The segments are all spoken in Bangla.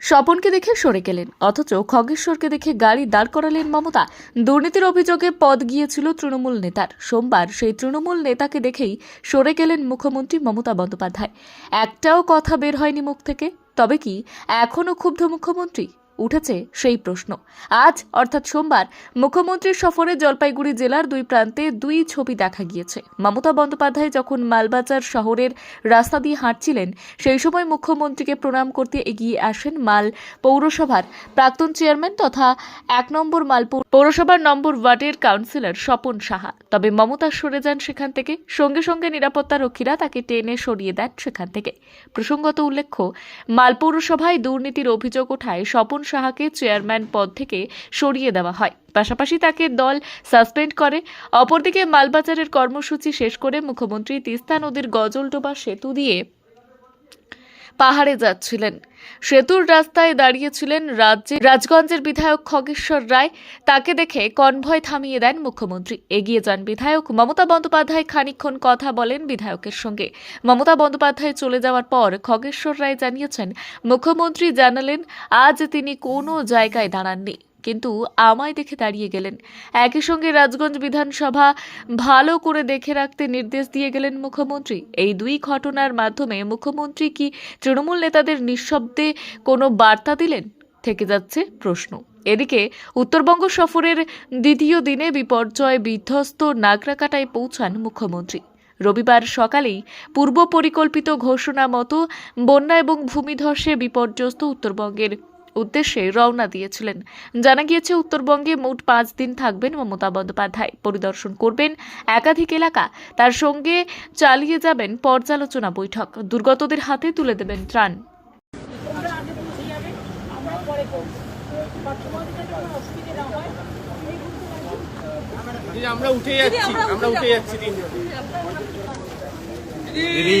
স্বপনকে দেখে সরে গেলেন, অথচ খগেশ্বরকে দেখে গাড়ি দাঁড় করালেন মমতা। দুর্নীতির অভিযোগে পদ গিয়েছিল তৃণমূল নেতার। সোমবার সেই তৃণমূল নেতাকে দেখেই সরে গেলেন মুখ্যমন্ত্রী মমতা বন্দ্যোপাধ্যায়। একটাও কথা বের হয়নি মুখ থেকে। তবে কি এখনও ক্ষুব্ধ মুখ্যমন্ত্রী? উঠেছে সেই প্রশ্ন। আজ, অর্থাৎ সোমবার, মুখ্যমন্ত্রীর সফরে জলপাইগুড়ি জেলার দুই প্রান্তে দুই ছবি দেখা গিয়েছে। মমতা বন্দ্যোপাধ্যায় যখন মালবাজার শহরের রাস্তা দিয়ে হাঁটছিলেন, সেই সময় মুখ্যমন্ত্রীকে প্রণাম করতে এগিয়ে আসেন মাল পৌরসভার প্রাক্তন চেয়ারম্যান তথা এক নম্বর মাল পৌরসভার নম্বর ওয়ার্ডের কাউন্সিলর স্বপন সাহা। তবে মমতা সরে যান সেখান থেকে, সঙ্গে সঙ্গে নিরাপত্তা রক্ষীরা তাকে টেনে সরিয়ে দেন সেখান থেকে। প্রসঙ্গত উল্লেখ্য, মাল পৌরসভায় দুর্নীতির অভিযোগ ওঠায় স্বপন সাহাকে চেয়ারম্যান পদ থেকে সরিয়ে দেওয়া হয়। পাশাপাশি তাকে দল সাসপেন্ড করে। অপরদিকে মালবাজারের কর্মসূচি শেষ করে মুখ্যমন্ত্রী তিস্তা নদীর গজলডোবা সেতু দিয়ে পাহাড়ে যাচ্ছিলেন। সেতুর রাস্তায় দাঁড়িয়েছিলেন রাজ্যে রাজগঞ্জের বিধায়ক খগেশ্বর রায়। তাকে দেখে কনভয় থামিয়ে দেন মুখ্যমন্ত্রী। এগিয়ে যান বিধায়ক মমতা বন্দ্যোপাধ্যায়। খানিক্ষণ কথা বলেন বিধায়কের সঙ্গে। মমতা বন্দ্যোপাধ্যায় চলে যাওয়ার পর খগেশ্বর রায় জানিয়েছেন, মুখ্যমন্ত্রী জানালেন, আজ তিনি কোনো জায়গায় দাঁড়াননি। কিন্তু আমায় দেখে দাঁড়িয়ে গেলেন। একই সঙ্গে রাজগঞ্জ বিধানসভা ভালো করে দেখে রাখতে নির্দেশ দিয়ে গেলেন মুখ্যমন্ত্রী। এই দুই ঘটনার মাধ্যমে মুখ্যমন্ত্রী কি তৃণমূল নেতাদের নিঃশব্দে কোনো বার্তা দিলেন? থেকে যাচ্ছে প্রশ্ন। এদিকে উত্তরবঙ্গ সফরের দ্বিতীয় দিনে বিপর্যয় বিধ্বস্ত নাগরাকাটায় পৌঁছান মুখ্যমন্ত্রী। রবিবার সকালেই পূর্ব পরিকল্পিত ঘোষণা মতো বন্যা এবং ভূমিধসে বিপর্যস্ত উত্তরবঙ্গের উদ্দেশ্যে রওনা দিয়েছিলেন। জানা গিয়েছে উত্তরবঙ্গে মোট পাঁচ দিন থাকবেন মমতা বন্দ্যোপাধ্যায়। পরিদর্শন করবেন একাধিক এলাকা। তার সঙ্গে চালিয়ে যাবেন পর্যালোচনা বৈঠক। দুর্গতদের হাতে তুলে দেবেন ত্রাণ। আমরা উঠে যাচ্ছি। আমরা উঠে যাচ্ছি। দিদি।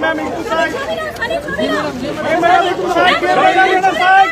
ম্যাম একটু সাইড ম্যাম একটু সাইড